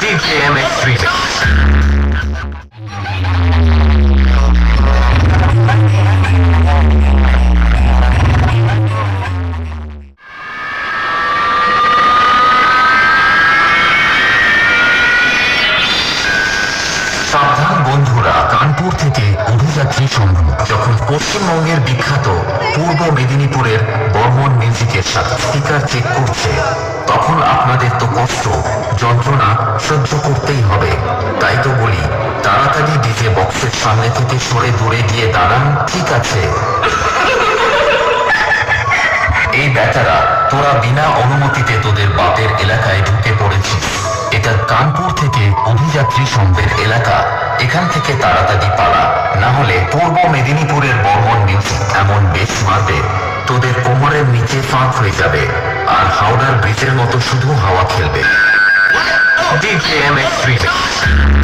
DJ MX. সাবধান বন্ধুরা কানপুর থেকে অভিযাত্রী সংঘ যখন পশ্চিমবঙ্গের বিখ্যাত পূর্ব মেদিনীপুরের বর্মন মিউজিকের স্পিকার চেক করছে। তখন আপনাদের তো কষ্ট, যন্ত্রণা সহ্য করতেই হবে। তাই তো বলি, তাড়াতাড়ি ডিজে বক্সের সামনে থেকে সরে দূরে গিয়ে দাঁড়ান, ঠিক আছে। এই বেচারা, তোরা বিনা অনুমতিতে তোদের বাপের এলাকায় ঢুকে পড়েছিস। এটা কানপুর থেকে অভিযাত্রী সংঘের এলাকা। এখান থেকে তাড়াতাড়ি পালা। না হলে পূর্ব মেদিনীপুরের বর্মন নিউজ এমন বেশ মারবে। তোদের কোমরের নিচে ফাঁক হয়ে যাবে। আর হাওড়ার ব্রিজের মতো শুধু হাওয়া খেলবে। MX Remix.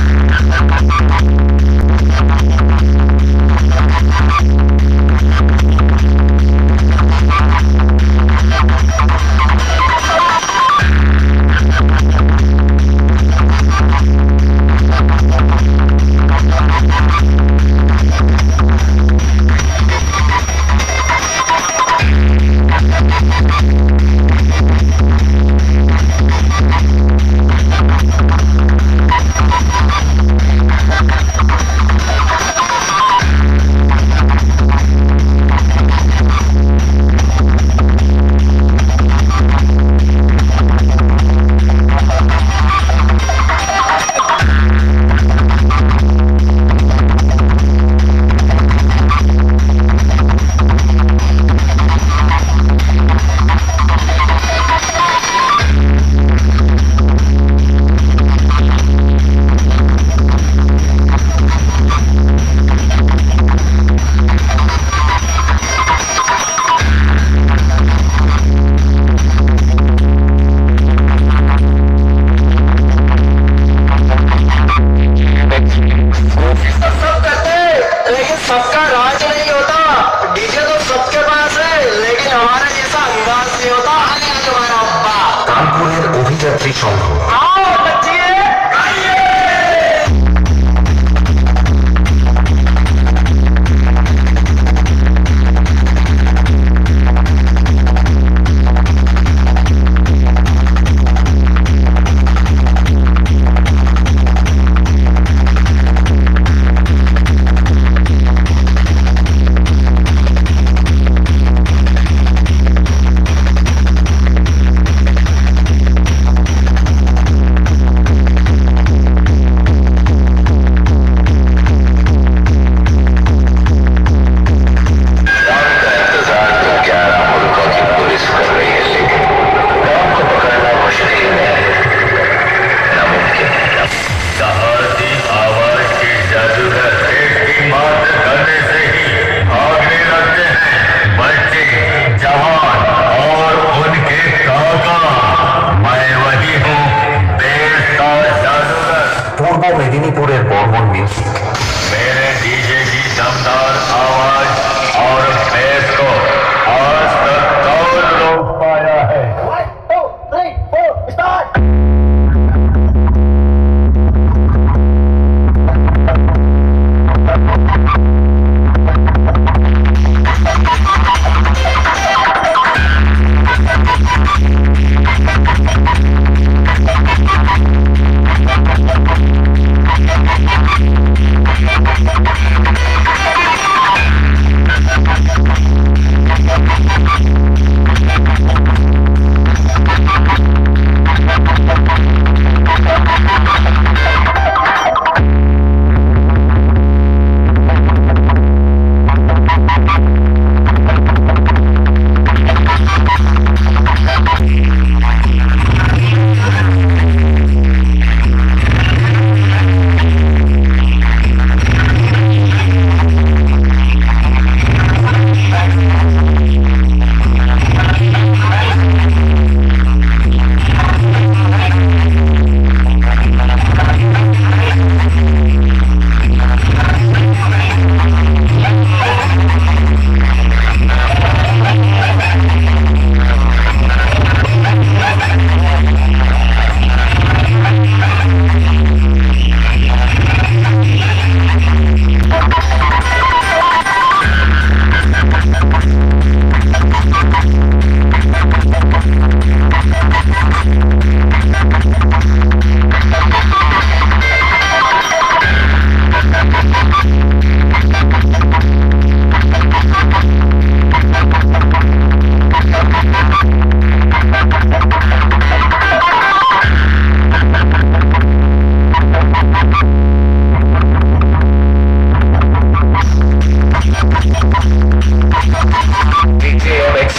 কানপুরের অভিযাত্রী সংঘ।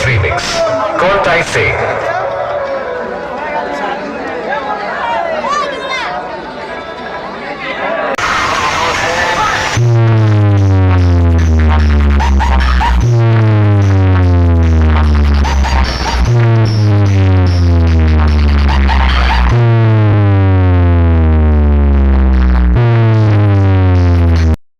remix. tai Singh.